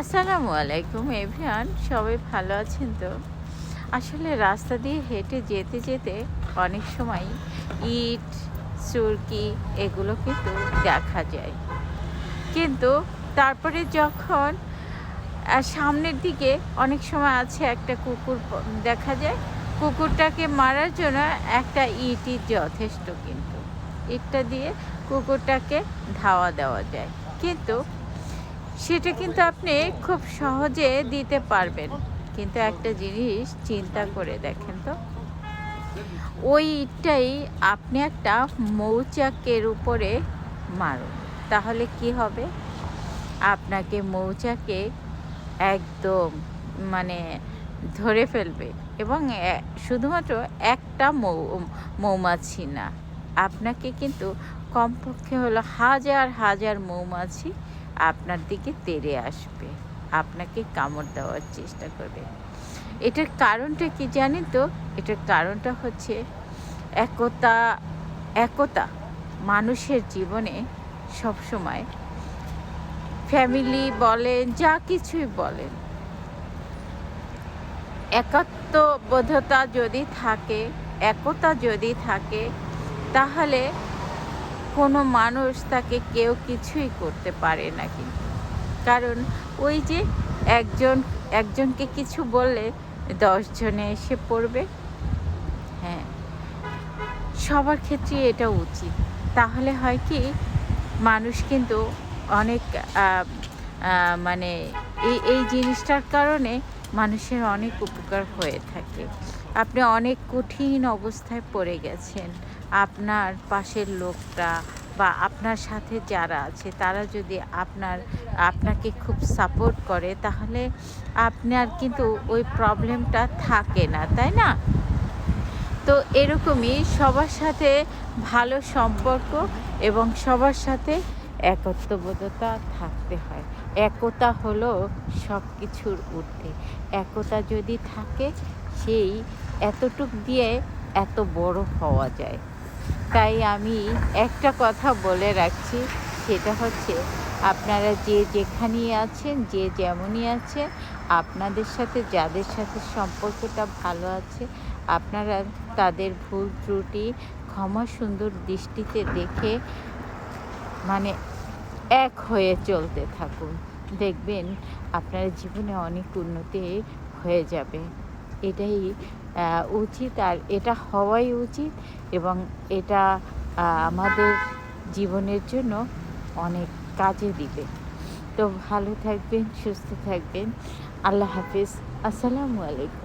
আসসালামু আলাইকুম, এভরিওয়ান। সবাই ভালো আছেন তো? আসলে রাস্তা দিয়ে হেঁটে যেতে যেতে অনেক সময় ইট সুরকি এগুলো কিন্তু দেখা যায়। কিন্তু তারপরে যখন সামনের দিকে অনেক সময় আছে একটা কুকুর দেখা যায়, কুকুরটাকে মারার জন্য একটা ইটই যথেষ্ট কিন্তু। ইটটা দিয়ে কুকুরটাকে ধাওয়া দেওয়া যায়। কিন্তু সেটা কিন্তু আপনি খুব সহজে দিতে পারবেন। কিন্তু একটা জিনিস চিন্তা করে দেখেন তো। ওই ইটটাই আপনি একটা মৌচাকের উপরে মারুন। তাহলে কি হবে? আপনাকে মৌচাকে একদম মানে ধরে ফেলবে এবং শুধুমাত্র একটা মৌ, মৌমাছি না। আপনাকে কিন্তু কমপক্ষে হলো হাজার হাজার মৌমাছি আপনার দিকে তেড়ে আসবে। আপনাকে কামড় দেওয়ার চেষ্টা করবে। এটার কারণটা কি জানেন তো? এটার কারণটা হচ্ছে একতা একতা মানুষের জীবনে সবসময় ফ্যামিলি বলেন, যা কিছুই বলেন একাত্মবোধতা যদি থাকে, একতা যদি থাকে, তাহলে কোনো মানুষ তাকে কেউ কিছুই করতে পারে না কিন্তু। কারণ ওই যে একজন, একজনকে কিছু বললে দশজনে এসে পড়বে। হ্যাঁ। সবার ক্ষেত্রে এটা উচিত। তাহলে হয় কি, মানুষ কিন্তু অনেক মানে এই এই জিনিসটার কারণে মানুষের অনেক উপকার হয়ে থাকে। আপনি অনেক কঠিন অবস্থায় পড়ে গেছেন। আপনার পাশের লোকটা বা আপনার সাথে যারা আছে, তারা যদি আপনার, আপনাকে খুব সাপোর্ট করে, তাহলে আপনার কিন্তু ওই প্রবলেমটা থাকে না, তাই না? তো এরকমই সবার সাথে ভালো সম্পর্ক এবং সবার সাথে একত্ববোধতা থাকতে হয়। একতা হলো সব কিছুর ঊর্ধ্বে। একতা যদি থাকে, সেই এতটুক দিয়ে এত বড় হওয়া যায়। তাই আমি একটা কথা বলে রাখছি, সেটা হচ্ছে আপনারা যে যেখানেই আছেন, যে যেমনই আছেন, আপনাদের সাথে, যাদের সাথে সম্পর্কটা ভালো আছে, আপনারা তাদের ভুল ত্রুটি ক্ষমা সুন্দর দৃষ্টিতে দেখে মানে এক হয়ে চলতে থাকুন। দেখবেন আপনার জীবনে অনেক উন্নতি হয়ে যাবে। এটাই উচিত আর এটা হওয়াই উচিত এবং এটা আমাদের জীবনের জন্য অনেক কাজে দিবে। তো ভালো থাকবেন, সুস্থ থাকবেন। আল্লাহ হাফিজ। আসসালামু আলাইকুম।